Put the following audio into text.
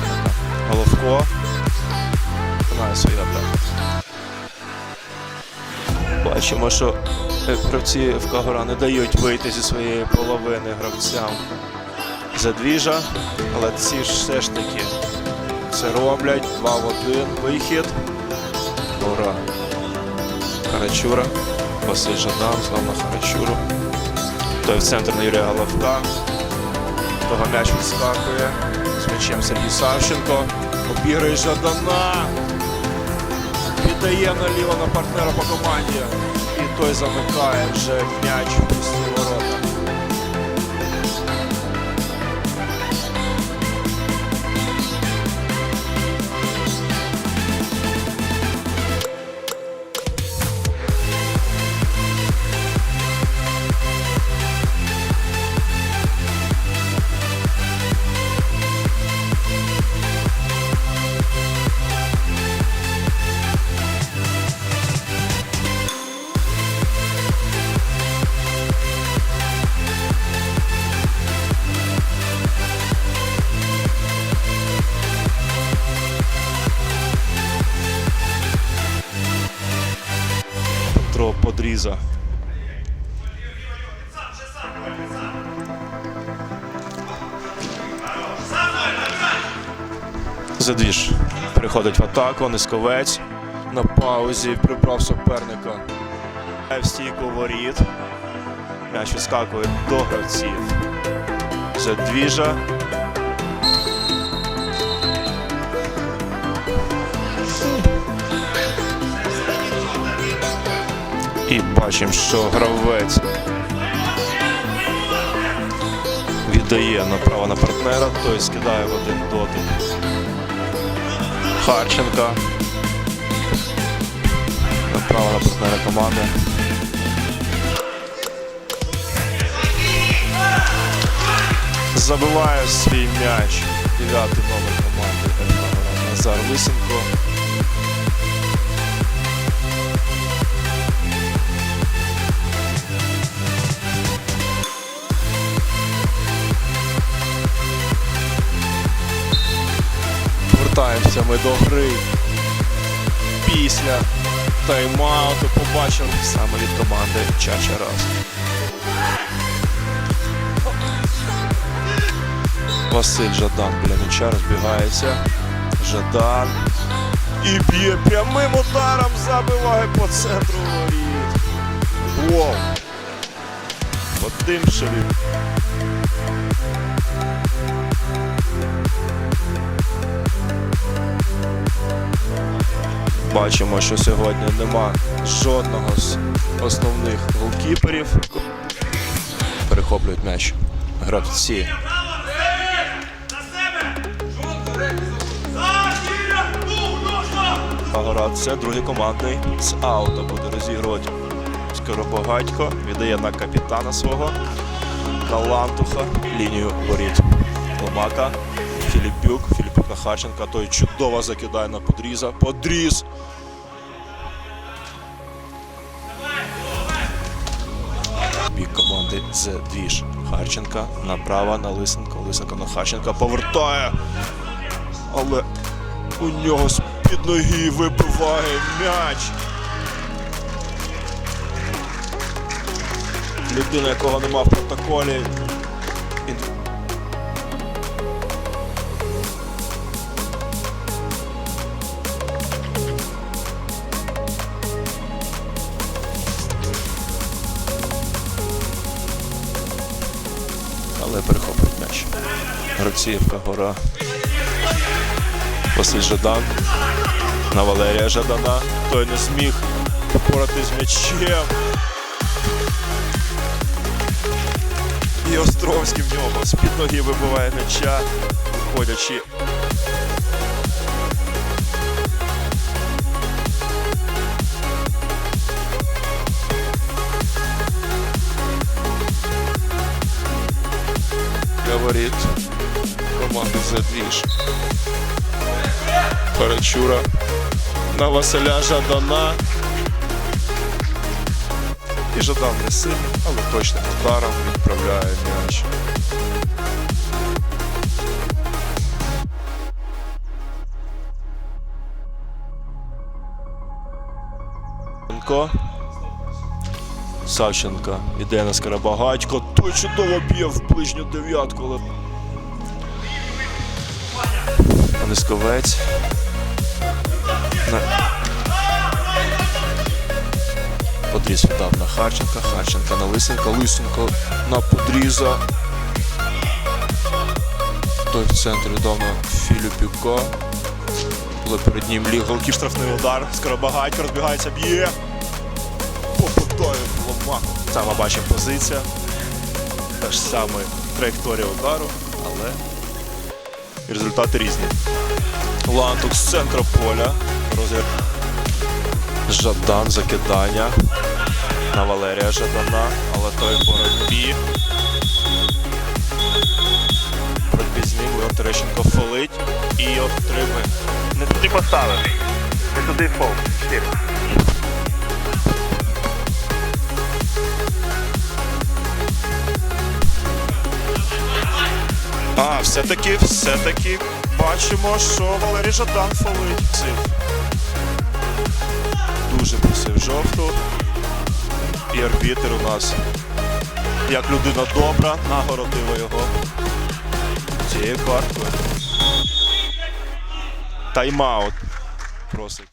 близько, але прям на суперника. Головко має свої атаки. Бачимо, що гравці в Кагора не дають вийти зі своєї половини гравцям задвіжа, але ці ж все ж таки це роблять. 2 в 1 вихід. Ура. Харачура. Василь Жадан, знову Харачуру. Той в центр на Юрія Головка. Того м'яч відскакує. З м'ячем Сергій Савченко. Обіграє Жадана. Віддає наліво на партнера по команді. І той замикає вже м'яч в пусті ворота. Петро Подріза. Задвіж. Переходить в атаку, низьковець. На паузі прибрав суперника. В стійку воріт. М'яч відскакує до гравців. Задвіжа. Бачимо, що гравець віддає направо на партнера, той скидає в один дотик. Харченка. Направо на партнера команди. Забиває свій м'яч. Дев'ятий номер команди Назар Лисенко. Повертаємося ми до гри. Після тайм-ауту побачив саме від команди Чача Раз. Василь Жадан біля м'яча розбігається. Жадан. І б'є прямим ударом забиває по центру воріт. Wow. Вадим Бачимо, що сьогодні нема жодного з основних голкіперів. Перехоплюють м'яч гравці. Агора це другий командний з аута буде розігрувати Скоробогатько. Віддає на капітана свого на Лантуха лінію воріт. Ломака, Філіпюк, Філіпюк на Харченка. Той чудово закидає на подріза. Подріз. Бік команди The Двіж. Харченка направо на Лисенко. Лисенко на Харченка повертає. Але у нього з-під ноги вибиває м'яч. Людина, якого нема в протоколі. Але перехоплюють м'яч. Гравціївка гора. Василь Жадан. На Валерія Жадана. Той не зміг впоратись з м'ячем. І Островський в нього з-під ноги вибиває м'яча, виходячи. воріт команди Задвіж. Перечура на Василя Жадана. І Жадан не сильний, але точним ударом відправляє м'яч. Савченко іде на Скоробагатько. Той чудово б'є в ближню дев'ятку. Але... Низковець. На... Подріз віддав на Харченка. Харченка на Лисенка. Лисенко на Подріза. Той в центрі віддав на Філіпіка. Але перед ним ліг голків штрафний удар. Скоробагатько розбігається, б'є. Попадає в ломаку. Це ми бачимо позиція. Ж саме траєкторія удару, але результати різні. Лантук з центру поля. Розір. Жадан закидання на Валерія Жадана, але той в боротьбі. Боротьбі з ним Леон Терещенко фолить і отримує. Не туди поставив. Не туди фол. Все-таки, все-таки бачимо, що Валерій Жадан фолить. Дуже просив жовту. І арбітер у нас, як людина добра, нагородила його цією карткою. Тайм-аут просить.